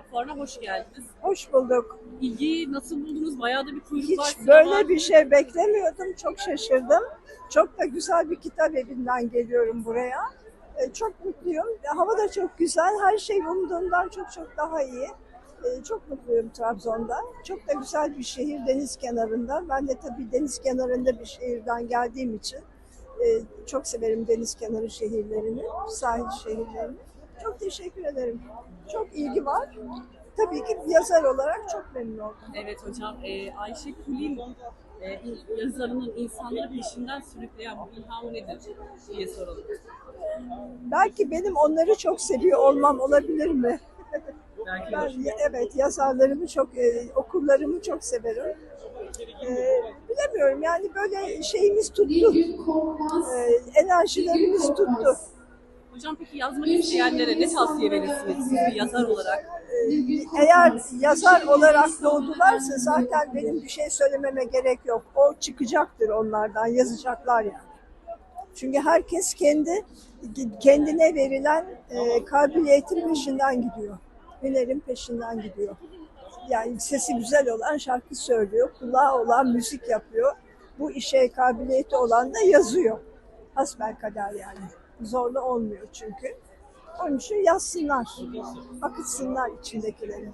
Fuarı'na hoş geldiniz. Hoş bulduk. İlgiyi nasıl buldunuz? Bayağı da bir kuyruk var. Hiç böyle bir şey beklemiyordum. Çok şaşırdım. Çok da güzel bir kitap evinden geliyorum buraya. Ee, Çok mutluyum. Hava da çok güzel. Her şey umduğumdan çok çok daha iyi. Ee, Çok mutluyum Trabzon'da. Çok da güzel bir şehir deniz kenarında. Ben de tabii deniz kenarında bir şehirden geldiğim için e, çok severim deniz kenarı şehirlerini, sahil şehirlerini. Çok teşekkür ederim. Çok ilgi var. Tabii ki yazar olarak çok memnun oldum. Evet hocam. e, Ayşe Kulin e, yazarının insanları peşinden sürükleyen bu ilhamı nedir diye soralım. Belki benim onları çok seviyor olmam olabilir mi? Belki Ben evet yazarlarımı çok, e, okullarımı çok severim. E, bilemiyorum yani böyle şeyimiz tuttu, e, enerjilerimiz tuttu. Hocam peki yazmak isteyenlere ne tavsiye verirsiniz siz bir yazar olarak? Eğer yazar olarak doğdularsa zaten benim bir şey söylememe gerek yok. O çıkacaktır onlardan, yazacaklar yani. Çünkü herkes kendi kendine verilen e, kabiliyetin peşinden gidiyor. Hünerin peşinden gidiyor. Yani sesi güzel olan şarkı söylüyor, kulağı olan müzik yapıyor. Bu işe kabiliyeti olan da yazıyor. Hasbelkader yani. Zorlu olmuyor çünkü. Onun için yazsınlar, akıtsınlar içindekileri.